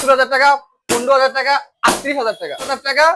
সত্তর হাজার টাকা, পনেরো হাজার টাকা, আটত্রিশ হাজার টাকা। হাজার টাকা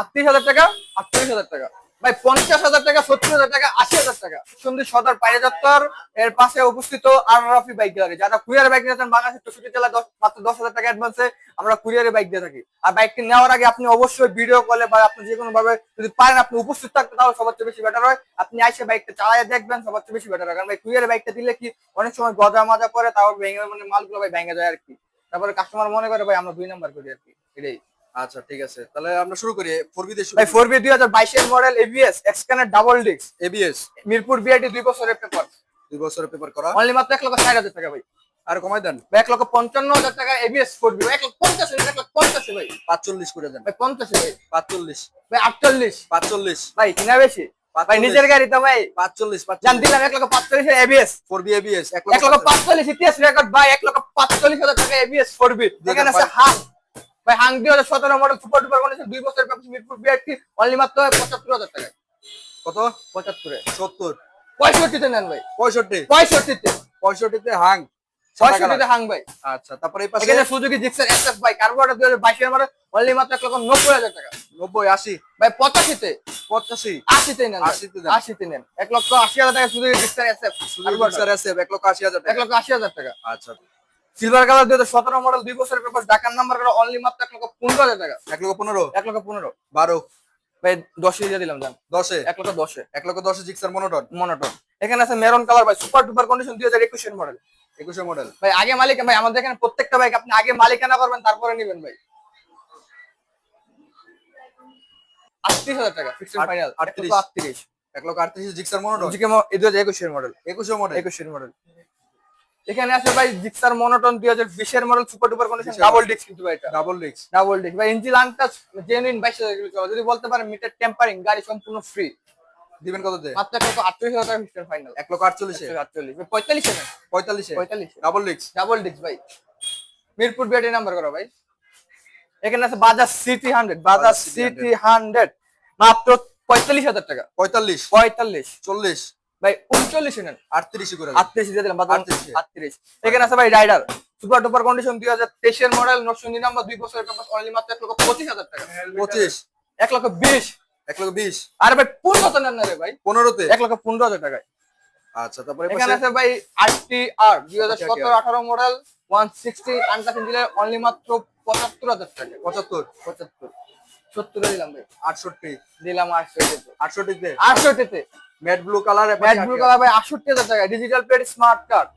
আটত্রিশ হাজার টাকা আটত্রিশ হাজার টাকা। ভাই, পঞ্চাশ হাজার টাকা, সত্তর হাজার টাকা, আশি হাজার টাকা। সুন্দর সদর পাইরে চত্বর, এর পাশে উপস্থিত আর রাফি বাইক গ্যালারি যারা কুরিয়ারে বাইক নিয়েছেন বাংলাদেশের চৌষট্টি জেলা মাত্র দশ হাজার টাকা অ্যাডভান্সে আমরা কুরিয়ারে বাইক দিয়ে থাকি। আর বাইকটি নেওয়ার আগে আপনি অবশ্যই ভিডিও কলে বা আপনি যে কোনো ভাবে যদি পারেন, আপনি উপস্থিত থাকতে, তাহলে সবার চেয়ে বেশি বেটার হয়। আপনি আইসে বাইকটা চালায় দেখবেন, সবার চেয়ে বেশি বেটার হয়। কারণ ভাই, কুরিয়ারে বাইকটা দিলে কি অনেক সময় গজা মাজা করে তারপর ভেঙে মানে মালগুলো ভাই ভেঙে যায় আর কি। তারপরে কাস্টমার মনে করে ভাই আমরা দুই নাম্বার করি আর কি। এটাই। আচ্ছা ঠিক আছে। তাহলে আমরা শুরু করি। ফোর বি দিয়ে শুরু ভাই ফোর বি দুই হাজার বাইশের মডেল এবিএস এক্সকানের double disc ABS Mirpur BIT দুই বছরের পেপার দুই বছরের পেপার করা। অনলি মাত্র এক লক্ষ ষাট হাজার টাকা ভাই। আর কমাই দেন। ভাই এক লক্ষ পঞ্চান্ন হাজার টাকা এবিএস ফোর বি এক লক্ষ পঞ্চাশ এক লক্ষ পঞ্চাশে ভাই। পাঁচচল্লিশ করে দেন। ভাই পঞ্চাশে ভাই। পাঁচচল্লিশ। ভাই আটচল্লিশ। পাঁচচল্লিশ। ভাই কিনা বেশি? ভাই নিজের গাড়ি তো ভাই। পাঁচচল্লিশ জান দিলাম এক লক্ষ পাঁচচল্লিশের এবিএস ফোর বি এবিএস এক এক লক্ষ পাঁচচল্লিশ ইতিহাস রেকর্ড ভাই এক লক্ষ পাঁচচল্লিশ হাজার টাকা এবিএস ফোর এখানে আছে হাং। ভাই হাং দুই হাজার সতেরো মডেল সুপার ডুপার কন্ডিশন দুই বছরের পেপার মিরপুর বিআইটি অনলি মাত্র পঁচাত্তর হাজার টাকা কত? পঁচাত্তরে। সত্তর। পঁয়ষট্টিতে নেন ভাই। পঁয়ষট্টি? পঁয়ষট্টিতে। পঁয়ষট্টিতে হাং। পঁয়ষট্টিতে হাং ভাই। আচ্ছা তারপরে এই পাশে এখানে সুজুকি জিক্সার এসএফ ভাই কার্বোরেটর দুই হাজার বাইশের মডেল অনলি মাত্র এক লক্ষ নব্বই হাজার টাকা। নব্বই আশি। ভাই পঁচাশিতে। পঁচাশি। আশিতে নেন আশিতে। আশিতে নেন। এক লক্ষ আশি হাজার টাকা সুজুকি জিক্সার এসএফ এক লক্ষ আশি হাজার এক লক্ষ আশি হাজার টাকা। আচ্ছা। সিলভার কালার দুই হাজার সতেরো মডেল দুই বছরের পেপার ঢাকার নাম্বার করে অনলি মাত্র এক লক্ষ পনেরো হাজার টাকা। এক লক্ষ পনেরো? এক লক্ষ পনেরো। বারো। ভাই দশে দিয়ে দিলাম জান। দশে? এক লক্ষ দশে। এক লক্ষ দশে জিক্সার মনোটন মনোটন এখানে আছে মেরন কালার ভাই সুপার ডুপার কন্ডিশন দুই হাজার একুশের মডেল একুশে মডেল ভাই আগে মালিক ভাই আমাদের এখানে প্রত্যেকটা বাইক আপনি আগে মালিকানা করবেন তারপরে নেবেন ভাই। আটত্রিশ হাজার টাকা ফিক্সড ফাইনাল আটত্রিশ। আটত্রিশ। এক লক্ষ আটত্রিশ জিক্সার মনোটন দুই হাজার একুশের মডেল একুশে মডেল একুশের মডেল এখানে আছে ভাই জিক্সার মনোটন দুই হাজার বিশের model super duper condition double disc কিন্তু ভাই এটা। ডাবল ডিক্স ডাবল ডিস্ক ভাই ইঞ্জিন আনটাচ জেনুইন বাইশ হাজার কিলো চলে। যদি বলতে পারেন মিটার টেম্পারিং গাড়ি সম্পূর্ণ ফ্রি দিবেন কততে মাত্র এক লক্ষ আটত্রিশ হাজার টাকা ফিক্সড ফাইনাল এক লক্ষ আটচল্লিশে? আটচল্লিশ। পঁয়তাল্লিশে না পঁয়তাল্লিশে? পঁয়তাল্লিশে। ডাবল ডিক্স ডাবল ডিস্ক ভাই। মিরপুর বিআরটি নাম্বার করো ভাই। এখানে আছে Bajaj CT hundred Bajaj CT hundred মাত্র পঁয়তাল্লিশ হাজার টাকা। পঁয়তাল্লিশ। পঁয়তাল্লিশ। চল্লিশ। ভাই উনচল্লিশে নেন। আটত্রিশ করে। আটত্রিশ দিয়ে দিলাম আটত্রিশ। এখানে আছে ভাই রাইডার। সুপার ডুপার কন্ডিশন দুই হাজার তেইশের মডেল নশো নাম্বার দুই বছরের পেপার অনলি মাত্র এক লক্ষ পঁচিশ হাজার টাকা। পঁচিশ। এক লক্ষ বিশ। এক লক্ষ বিশ। আরে ভাই পনেরো তো নেন না রে ভাই। পনেরোতে? এক লক্ষ পনেরো হাজার টাকায়। আচ্ছা তারপরে এখানে আছে ভাই আরটি আর দুই হাজার সতেরো আঠারো মডেল ওয়ান সিক্সটি আনটাস ইঞ্জিনের অনলি মাত্র পঁচাত্তর হাজার টাকা পঁচাত্তর। পঁচাত্তর। সত্তর দিলাম ভাই। আটষট্টি। দিলাম আটশো আটষট্টিতে? আটষট্টিতে। Matte blue colour matte blue colour ভাই আটষট্টি হাজার টাকা। ডিজিটাল প্লেট স্মার্ট কার্ড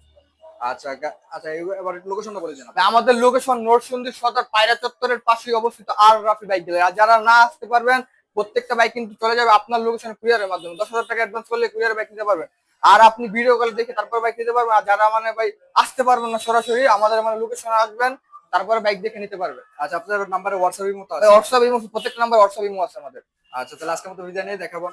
আচ্ছা আচ্ছা এবার- এবার লোকেশনটা বলে জানাব আমাদের লোকেশন নরসিংদী সদর পায়রা চত্বরের পাশেই অবস্থিত আর রাফি বাইক আর যারা না আসতে পারবেন প্রত্যেকটা বাইক কিন্তু চলে যাবে আপনার লোকেশন কুরিয়ারের মাধ্যমে। দশ হাজার টাকা অ্যাডভান্স করলে কুরিয়ার বাইক নিতে পারবেন। আর আপনি ভিডিও কলে দেখে তারপর বাইক নিতে পারবেন। আর যারা মানে ভাই আসতে পারবেন না সরাসরি আমাদের মানে লোকেশনে আসবেন। তারপরে বাইক দেখে নিতে পারবে। আচ্ছা আপনার নাম্বারে হোয়াটসঅ্যাপ ইমো তো আছে? হোয়াটসঅ্যাপ ইমো প্রত্যেকটা নাম্বার হোয়াটসঅ্যাপ ইমো আছে আমাদের। আচ্ছা তাহলে আজকে মতো বিদায় নিয়ে দেখাবো।